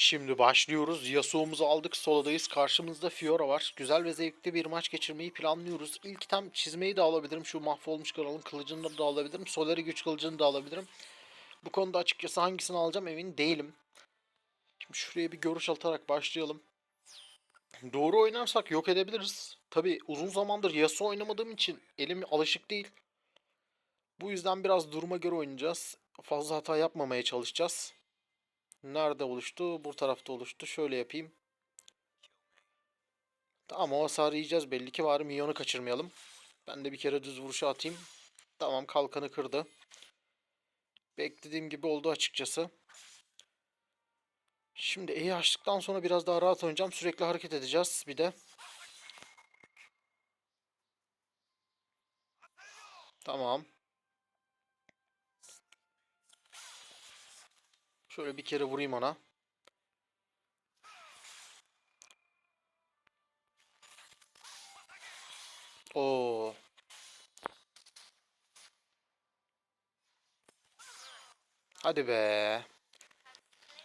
Şimdi başlıyoruz. Yasuo'muzu aldık. Soladayız. Karşımızda Fiora var. Güzel ve zevkli bir maç geçirmeyi planlıyoruz. İlk item çizmeyi de alabilirim. Şu mahvolmuş kralın kılıcını da alabilirim. Soleri güç kılıcını da alabilirim. Bu konuda açıkçası hangisini alacağım emin değilim. Şimdi şuraya bir görüş atarak başlayalım. Doğru oynarsak yok edebiliriz. Tabi uzun zamandır Yasuo oynamadığım için elim alışık değil. Bu yüzden biraz duruma göre oynayacağız. Fazla hata yapmamaya çalışacağız. Nerede oluştu? Bu tarafta oluştu. Şöyle yapayım. Tamam o hasarı yiyeceğiz belli ki. Bari minyonu kaçırmayalım. Ben de bir kere düz vuruşu atayım. Tamam kalkanı kırdı. Beklediğim gibi oldu açıkçası. Şimdi E'yi açtıktan sonra biraz daha rahat oynayacağım. Sürekli hareket edeceğiz bir de. Tamam. Şöyle bir kere vurayım ona. Oo. Hadi be.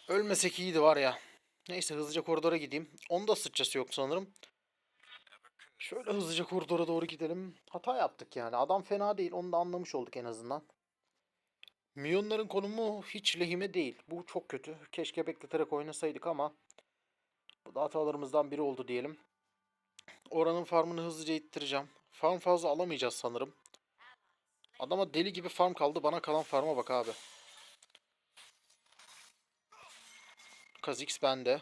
Ölmesek iyiydi var ya. Neyse hızlıca koridora gideyim. Onda sıçrası yok sanırım. Şöyle hızlıca koridora doğru gidelim. Hata yaptık yani. Adam fena değil. Onu da anlamış olduk en azından. Minyonların konumu hiç lehime değil. Bu çok kötü. Keşke bekleterek oynasaydık ama bu da hatalarımızdan biri oldu diyelim. Oranın farmını hızlıca ittireceğim. Farm fazla alamayacağız sanırım. Adama deli gibi farm kaldı. Bana kalan farma bak abi. Kazix bende.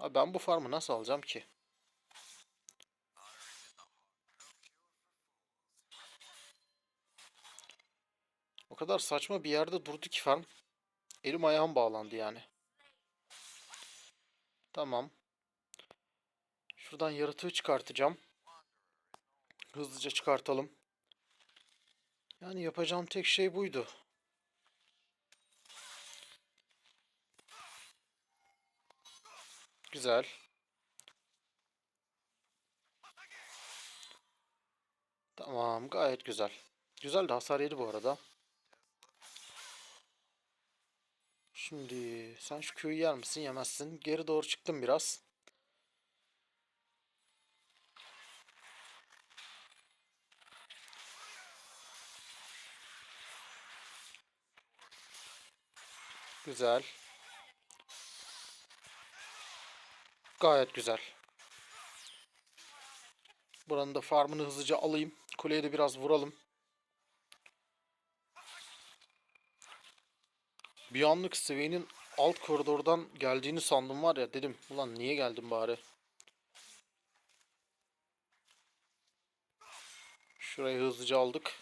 Abi ben bu farmı nasıl alacağım ki? O kadar saçma bir yerde durdu ki farm. Elim ayağım bağlandı yani. Tamam. Şuradan yaratığı çıkartacağım. Hızlıca çıkartalım. Yani yapacağım tek şey buydu. Güzel. Tamam, gayet güzel. Güzel de hasar yedi bu arada. Şimdi sen şu köyü yer misin? Yemezsin. Geri doğru çıktım biraz. Güzel. Gayet güzel. Buranın da farmını hızlıca alayım. Kuleye de biraz vuralım. Bir anlık Swain'in alt koridordan geldiğini sandım var ya dedim. Ulan niye geldim bari? Şurayı hızlıca aldık.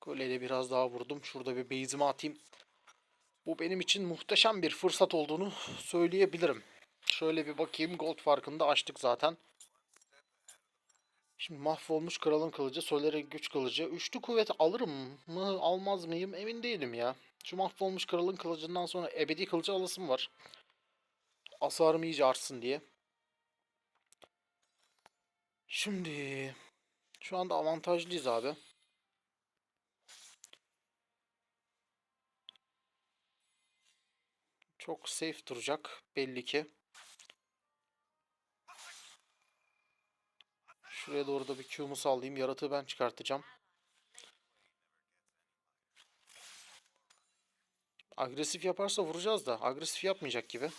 Kuleyle biraz daha vurdum. Şurada bir base'imi atayım. Bu benim için muhteşem bir fırsat olduğunu söyleyebilirim. Şöyle bir bakayım. Gold farkını da açtık zaten. Şimdi mahvolmuş kralın kılıcı, Solere güç kılıcı. Üçlü kuvvet alırım mı almaz mıyım emin değilim ya. Şu mahvolmuş kralın kılıcından sonra ebedi kılıcı alasım var. Hasarım iyice artsın diye. Şimdi şu anda avantajlıyız abi. Çok safe duracak belli ki. Şuraya doğru da bir Q'mu sallayayım. Yaratığı ben çıkartacağım. Agresif yaparsa vuracağız da. Agresif yapmayacak gibi.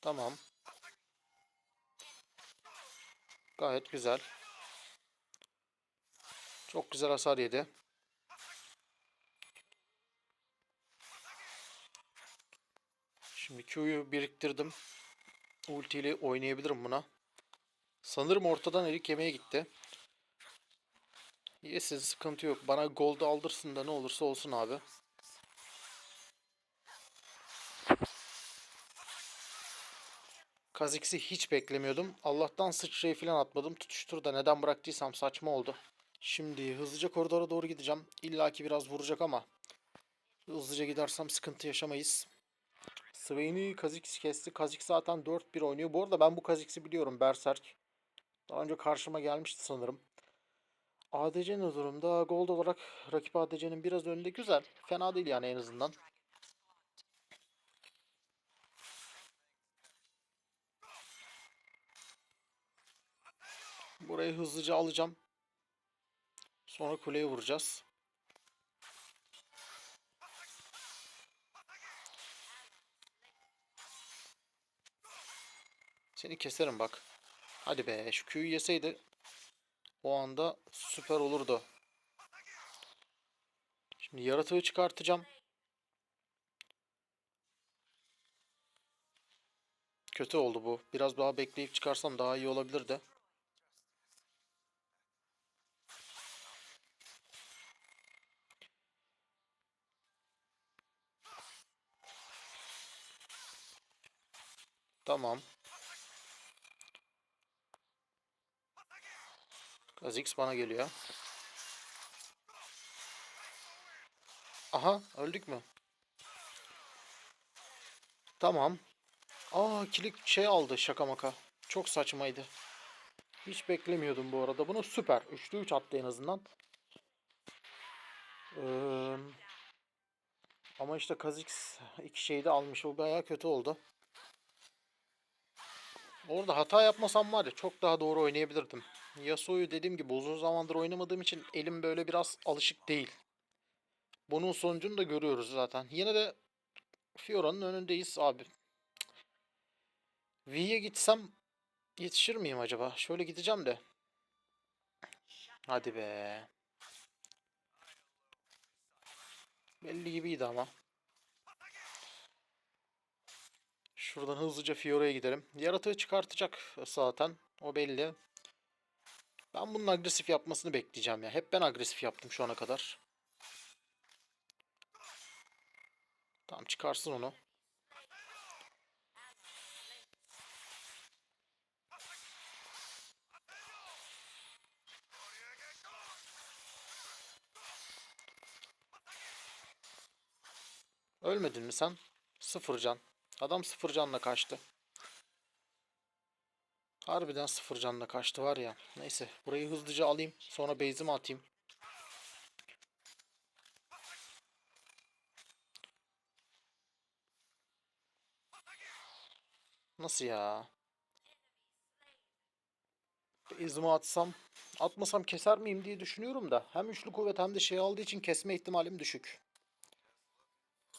Tamam. Gayet güzel. Çok güzel hasar yedi. Şimdi Q'yu biriktirdim. Ulti ile oynayabilirim buna. Sanırım ortadan erik yemeye gitti. Yesin sıkıntı yok. Bana gold aldırsın da ne olursa olsun abi. Kazix'i hiç beklemiyordum. Allah'tan sıçrayı falan atmadım. Tutuştur da neden bıraktıysam saçma oldu. Şimdi hızlıca koridora doğru gideceğim. İlla ki biraz vuracak ama. Hızlıca gidersem sıkıntı yaşamayız. Swain'i Kha'Zix kesti. Kha'Zix zaten 4-1 oynuyor. Bu arada ben bu Kha'Zix'i biliyorum. Berserk. Daha önce karşıma gelmişti sanırım. ADC ne durumda? Gold olarak rakip ADC'nin biraz önünde güzel. Fena değil yani en azından. Burayı hızlıca alacağım. Sonra kuleye vuracağız. Seni keserim bak. Hadi be şu Q'yu yeseydi o anda süper olurdu. Şimdi yaratığı çıkartacağım. Kötü oldu bu. Biraz daha bekleyip çıkarsam daha iyi olabilirdi. Tamam. Kha'Zix bana geliyor. Aha öldük mü? Tamam. Aa kilik şey aldı şaka maka. Çok saçmaydı. Hiç beklemiyordum bu arada. Bunu süper. 3'lü 3 attı en azından. Ee, ama işte Kha'Zix iki şeyi de almış. O bayağı kötü oldu. Orada hata yapmasam var ya çok daha doğru oynayabilirdim. Yasuo'yu dediğim gibi uzun zamandır oynamadığım için elim böyle biraz alışık değil. Bunun sonucunu da görüyoruz zaten. Yine de Fiora'nın önündeyiz abi. V'ye gitsem yetişir miyim acaba? Şöyle gideceğim de. Hadi be. Belli gibiydi ama. Şuradan hızlıca Fiora'ya gidelim. Yaratığı çıkartacak zaten. O belli. Ben bunun agresif yapmasını bekleyeceğim ya. Hep ben agresif yaptım şu ana kadar. Tamam çıkarsın onu. Ölmedin mi sen? Sıfır can. Adam sıfır canla kaçtı. Harbiden sıfır canla kaçtı var ya. Neyse burayı hızlıca alayım. Sonra base'imi atayım. Nasıl ya? Base'imi atsam atmasam keser miyim diye düşünüyorum da. Hem üçlü kuvvet hem de şey aldığı için kesme ihtimalim düşük.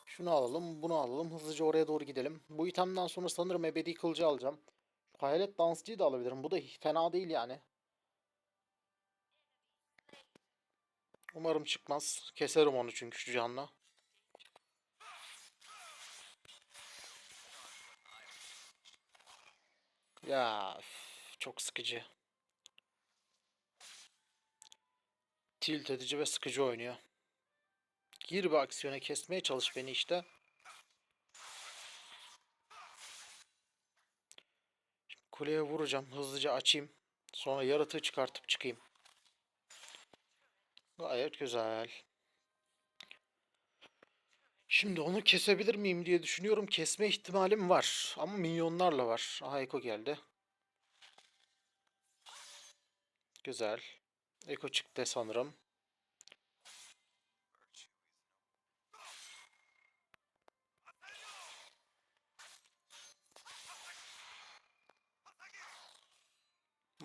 Şunu alalım, bunu alalım. Hızlıca oraya doğru gidelim. Bu itemden sonra sanırım ebedi kılıcı alacağım. Hayalet dansçıyı da alabilirim. Bu da fena değil yani. Umarım çıkmaz. Keserim onu çünkü şu canla. Ya çok sıkıcı. Tilt edici ve sıkıcı oynuyor. Gir bir aksiyona kesmeye çalış beni işte. Kuleye vuracağım. Hızlıca açayım. Sonra yaratığı çıkartıp çıkayım. Gayet güzel. Şimdi onu kesebilir miyim diye düşünüyorum. Kesme ihtimalim var. Ama minyonlarla var. Aha Eko geldi. Güzel. Eko çıktı sanırım.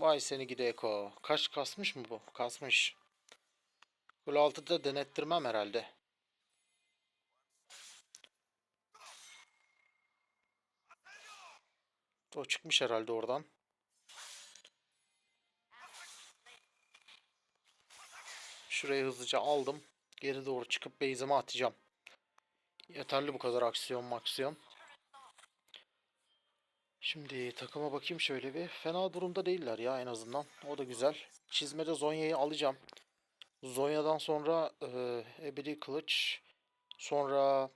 Vay seni gidi Eko. Kaç kasmış mı bu? Kasmış. Kule altıda denettirmem herhalde. O çıkmış herhalde oradan. Şurayı hızlıca aldım. Geri doğru çıkıp base'ime atacağım. Yeterli bu kadar aksiyon maksiyon. Şimdi takıma bakayım şöyle bir. Fena durumda değiller ya en azından. O da güzel. Çizmede Zonya'yı alacağım. Zonya'dan sonra e, Ebedi Kılıç. Sonra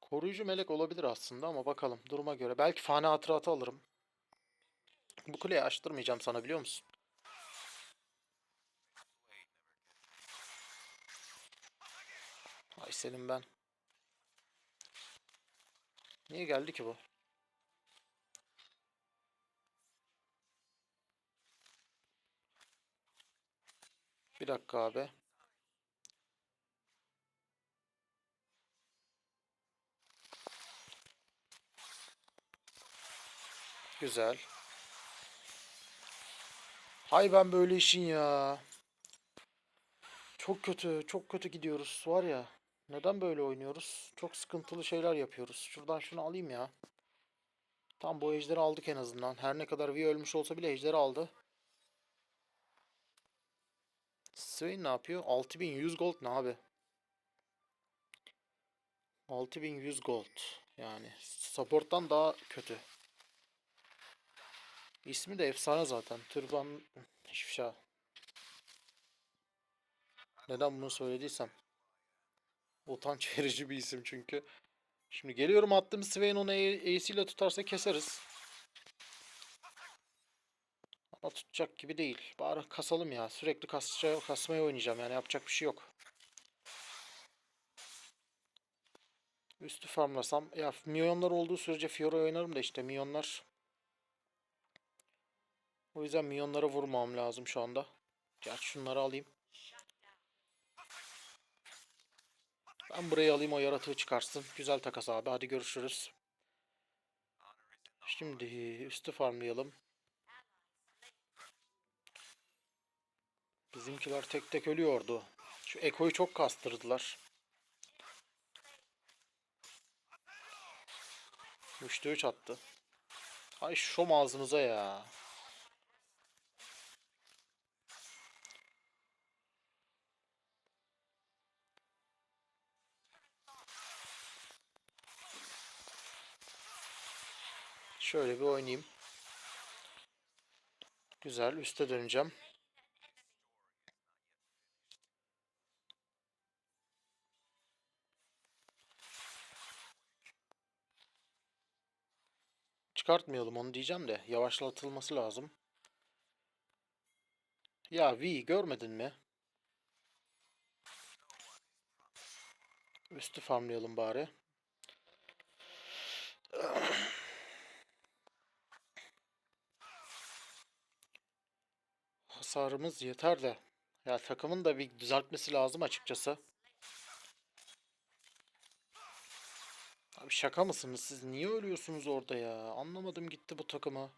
Koruyucu melek olabilir aslında ama bakalım duruma göre. Belki fani hatıratı alırım. Bu kuleyi açtırmayacağım sana biliyor musun? Ay senin ben. Niye geldi ki bu? Bir dakika abi. Güzel. Hay ben böyle işin ya. Çok kötü, çok kötü gidiyoruz var ya. Neden böyle oynuyoruz? Çok sıkıntılı şeyler yapıyoruz. Şuradan şunu alayım ya. Tam bu ejderi aldık en azından. Her ne kadar V ölmüş olsa bile ejderi aldı. Swain ne yapıyor? 6100 gold ne abi? 6100 gold. Yani support'tan daha kötü. İsmi de efsane zaten. Türban ifşa. Neden bunu söylediysem. Utanç verici bir isim çünkü. Şimdi geliyorum attım Swain onu ile tutarsa keseriz. Ama tutacak gibi değil. Bari kasalım ya. Sürekli kasça, kasmaya oynayacağım yani yapacak bir şey yok. Üstü farmlasam. Ya milyonlar olduğu sürece Fiora oynarım da işte milyonlar. O yüzden milyonlara vurmam lazım şu anda. Gerçi şunları alayım. Ben burayı alayım o yaratığı çıkarsın. Güzel takas abi. Hadi görüşürüz. Şimdi üstü farmlayalım. Bizimkiler tek tek ölüyordu. Şu Eko'yu çok kastırdılar. Üçte üç attı. Hay şom ağzınıza ya. Şöyle bir oynayayım. Güzel. Üste döneceğim. Çıkartmayalım onu diyeceğim de yavaşlatılması lazım. Ya V görmedin mi? Üstü farmlayalım bari. Hasarımız yeter de. Ya takımın da bir düzeltmesi lazım açıkçası. Abi şaka mısınız siz? Niye ölüyorsunuz orada ya? Anlamadım gitti bu takımı.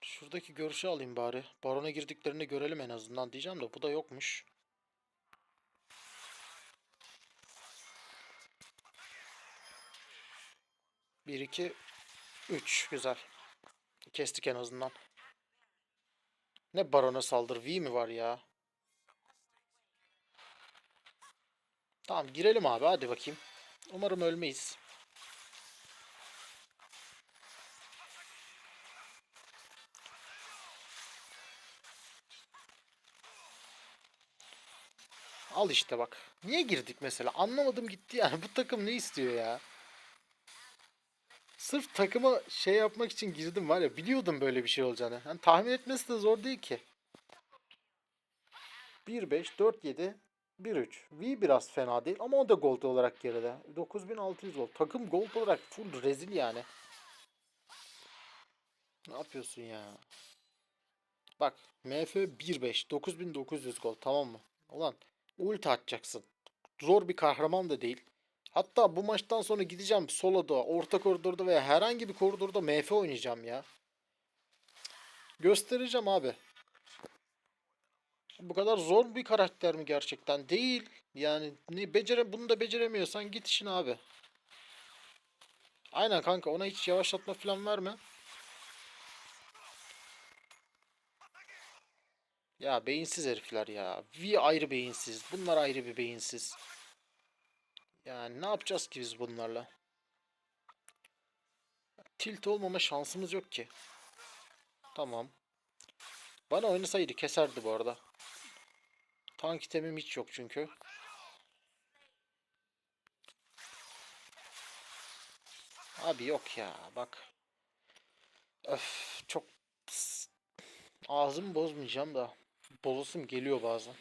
Şuradaki görüşü alayım bari. Barona girdiklerini görelim en azından diyeceğim de bu da yokmuş. Bir, iki, üç. Güzel. Kestik en azından. Ne barona saldır? V mi var ya? Tamam girelim abi hadi bakayım. Umarım ölmeyiz. Al işte bak. Niye girdik mesela? Anlamadım gitti yani. Bu takım ne istiyor ya? Sırf takıma şey yapmak için girdim var ya. Biliyordum böyle bir şey olacağını. Yani tahmin etmesi de zor değil ki. 1-5, 4-7, 1-3. V biraz fena değil ama o da gold olarak geride. 9600 gold. Takım gold olarak full rezil yani. Ne yapıyorsun ya? Bak MF 1-5, 9900 gold tamam mı? Ulan ulti atacaksın. Zor bir kahraman da değil. Hatta bu maçtan sonra gideceğim soloda, orta koridorda veya herhangi bir koridorda MF oynayacağım ya. Göstereceğim abi. Bu kadar zor bir karakter mi gerçekten? Değil. Yani ne becere bunu da beceremiyorsan git işine abi. Aynen kanka ona hiç yavaşlatma falan verme. Ya beyinsiz herifler ya. V ayrı beyinsiz. Bunlar ayrı bir beyinsiz. Yani ne yapacağız ki biz bunlarla? Tilt olmama şansımız yok ki. Tamam. Bana oynasaydı keserdi bu arada. Tank itemim hiç yok çünkü. Abi yok ya bak. Öf çok. Ağzımı bozmayacağım da bozasım geliyor bazen.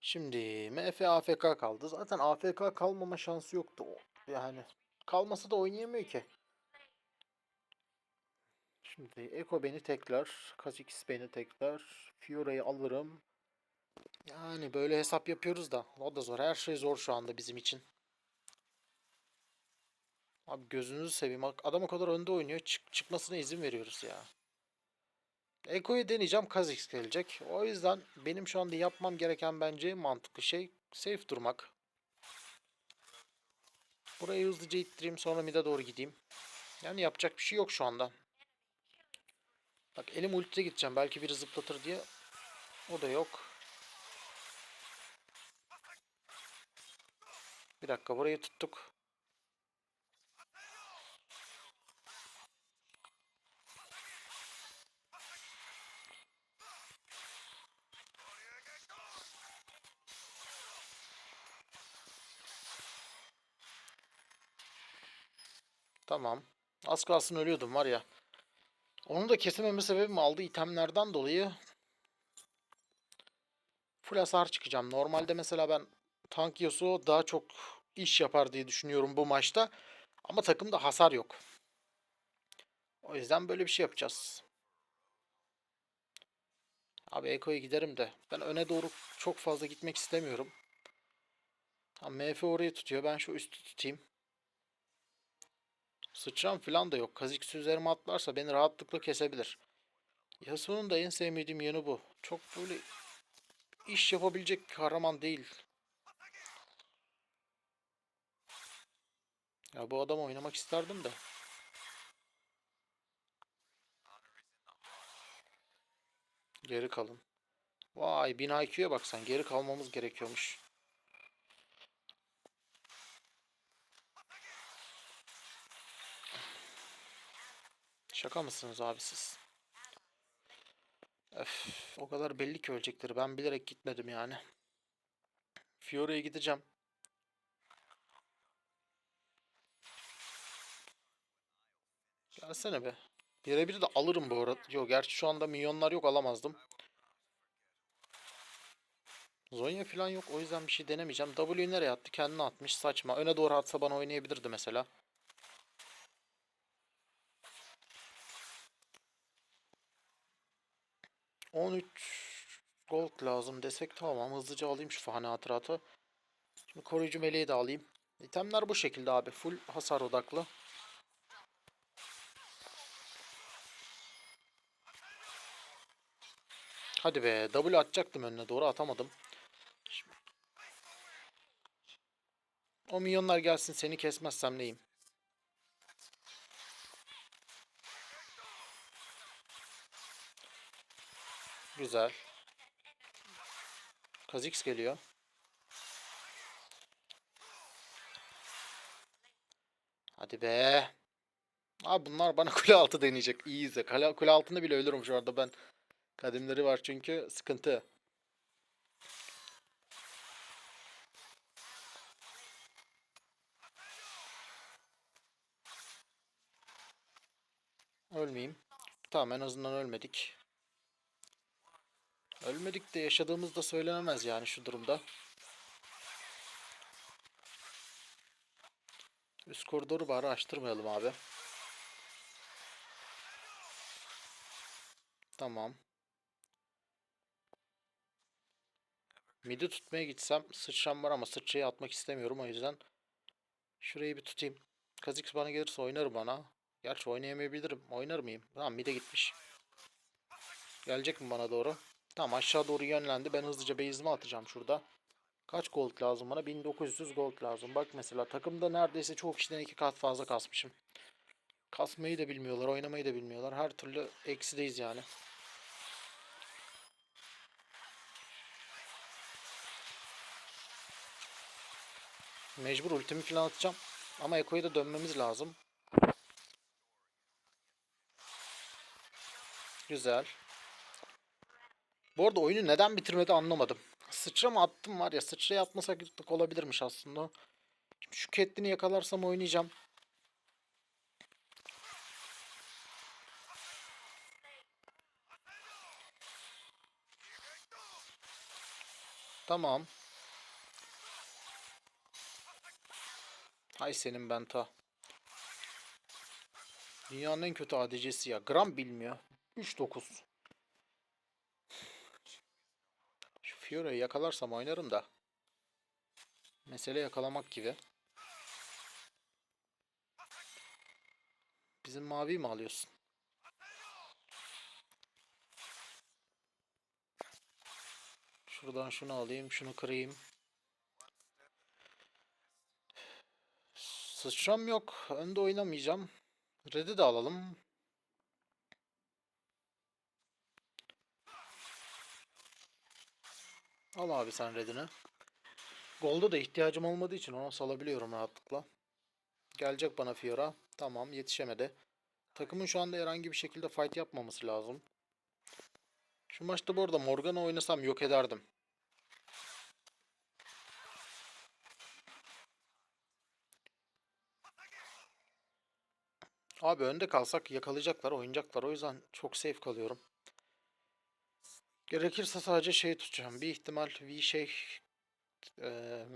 Şimdi MF AFK kaldı. Zaten AFK kalmama şansı yoktu. Yani kalmasa da oynayamıyor ki. Şimdi Eko beni tekrar, Kha'Zix beni tekrar, Fiora'yı alırım. Yani böyle hesap yapıyoruz da o da zor. Her şey zor şu anda bizim için. Abi gözünüzü seveyim. Adam o kadar önde oynuyor. Çık çıkmasına izin veriyoruz ya. Eko'yu deneyeceğim. Kha'Zix gelecek. O yüzden benim şu anda yapmam gereken bence mantıklı şey safe durmak. Burayı hızlıca ittireyim sonra mid'e doğru gideyim. Yani yapacak bir şey yok şu anda. Bak elim ultiye gideceğim. Belki biri zıplatır diye. O da yok. Bir dakika burayı tuttuk. Tamam. Az kalsın ölüyordum var ya. Onu da kesememe sebebim aldığı itemlerden dolayı full hasar çıkacağım. Normalde mesela ben tank Yasuo daha çok iş yapar diye düşünüyorum bu maçta. Ama takımda hasar yok. O yüzden böyle bir şey yapacağız. Abi Eko'ya giderim de. Ben öne doğru çok fazla gitmek istemiyorum. Tamam, MF orayı tutuyor. Ben şu üstü tutayım. Sıçram falan da yok. Kha'Zix üzerime atlarsa beni rahatlıkla kesebilir. Yasuo'nun da en sevmediğim yanı bu. Çok böyle iş yapabilecek bir kahraman değil. Ya bu adam oynamak isterdim de. Geri kalın. Vay 1000 IQ'ya bak sen. Geri kalmamız gerekiyormuş. Şaka mısınız abi siz? Öf, o kadar belli ki ölecekleri. Ben bilerek gitmedim yani. Fiore'ye gideceğim. Gelsene be. Birebir de alırım bu arada. Yok gerçi şu anda milyonlar yok alamazdım. Zonya falan yok o yüzden bir şey denemeyeceğim. W nereye attı? Kendine atmış. Saçma. Öne doğru atsa bana oynayabilirdi mesela. ...13 gold lazım desek tamam hızlıca alayım şu fani hatıratı. Şimdi koruyucu meleği de alayım. İtemler bu şekilde abi. Full hasar odaklı. Hadi be. W atacaktım önüne doğru atamadım. Şimdi- O milyonlar gelsin seni kesmezsem neyim? Güzel. Kha'Zix geliyor. Hadi be. Abi bunlar bana kule altı deneyecek. İyi izle. Kale, kule altında bile ölürüm şu anda ben. Kadimleri var çünkü sıkıntı. Ölmeyeyim. Tamam en azından ölmedik. Ölmedik de yaşadığımız da söylenemez yani şu durumda. Üst koridoru bari açtırmayalım abi. Tamam. Midi tutmaya gitsem sıçram var ama sıçrayı atmak istemiyorum o yüzden. Şurayı bir tutayım. Kha'Zix bana gelirse oynarım bana. Gerçi oynayamayabilirim. Oynar mıyım? Tamam mid'e gitmiş. Gelecek mi bana doğru? Tamam aşağı doğru yönlendi. Ben hızlıca base'imi atacağım şurada. Kaç gold lazım bana? 1900 gold lazım. Bak mesela takımda neredeyse çoğu kişiden iki kat fazla kasmışım. Kasmayı da bilmiyorlar, oynamayı da bilmiyorlar. Her türlü eksideyiz yani. Mecbur ultimi falan atacağım. Ama Eko'ya da dönmemiz lazım. Güzel. Bu arada oyunu neden bitirmedi anlamadım. Sıçra mı attım var ya sıçraya atmasak olabilirmiş aslında. Şimdi şu Catelyn'i yakalarsam oynayacağım. Tamam. Hay senin ben ta. Dünyanın en kötü ADC'si ya. Gram bilmiyor. 3-9. Şu Fiora'yı yakalarsam oynarım da. Mesele yakalamak gibi. Bizim mavi mi alıyorsun? Şuradan şunu alayım, şunu kırayım. Sıçram yok. Önde oynamayacağım. Red'i de alalım. Al abi sen Red'ini. Gold'a da ihtiyacım olmadığı için ona salabiliyorum rahatlıkla. Gelecek bana Fiora. Tamam yetişemedi. Takımın şu anda herhangi bir şekilde fight yapmaması lazım. Şu maçta bu arada Morgana oynasam yok ederdim. Abi önde kalsak yakalayacaklar, oynayacaklar. O yüzden çok safe kalıyorum. Gerekirse sadece şey tutacağım. Bir ihtimal V şey eee,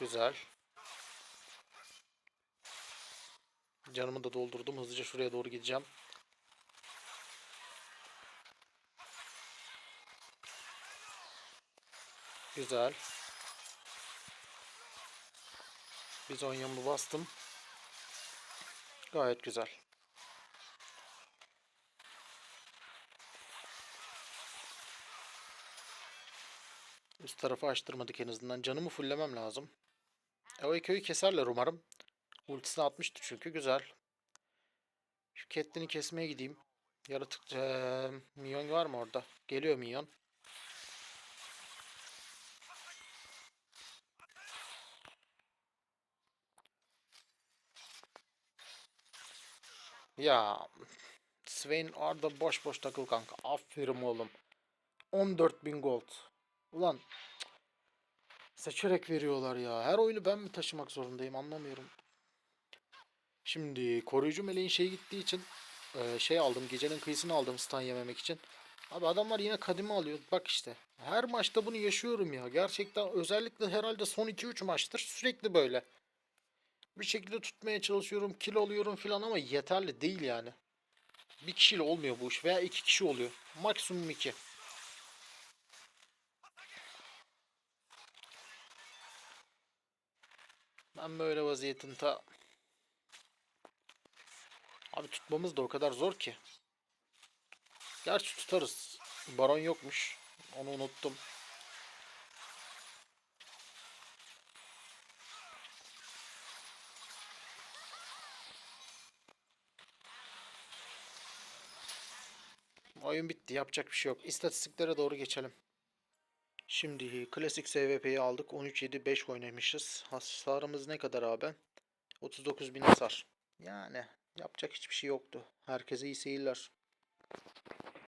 Güzel. Canımı da doldurdum. Hızlıca şuraya doğru gideceğim. Güzel. Bizonyamı bastım. Gayet güzel. Üst tarafı açtırmadık en azından. Canımı fulllemem lazım. E, o köyü keserler umarım. Ultisini atmıştı çünkü. Güzel. Şu Catelyn'i kesmeye gideyim. Yaratık... Eee, minyon var mı orada? Geliyor minyon. Ya Swain Arda boş boş takıl kanka. Aferin oğlum. 14.000 gold. Ulan seçerek veriyorlar ya. Her oyunu ben mi taşımak zorundayım anlamıyorum. Şimdi koruyucu meleğin şey gittiği için e, şey aldım. Gecenin kıyısını aldım stun yememek için. Abi adamlar yine kadimi alıyor. Bak işte. Her maçta bunu yaşıyorum ya. Gerçekten özellikle herhalde son 2-3 maçtır sürekli böyle. Bir şekilde tutmaya çalışıyorum. Kill alıyorum falan ama yeterli değil yani. Bir kişiyle olmuyor bu iş veya iki kişi oluyor. Maksimum iki. Ben böyle vaziyetin ta... Abi tutmamız da o kadar zor ki. Gerçi tutarız. Baron yokmuş. Onu unuttum. Oyun bitti. Yapacak bir şey yok. İstatistiklere doğru geçelim. Şimdi klasik SVP'yi aldık. 13-7-5 oynamışız. Hasarımız ne kadar abi? 39 bin hasar. Yani yapacak hiçbir şey yoktu. Herkese iyi seyirler.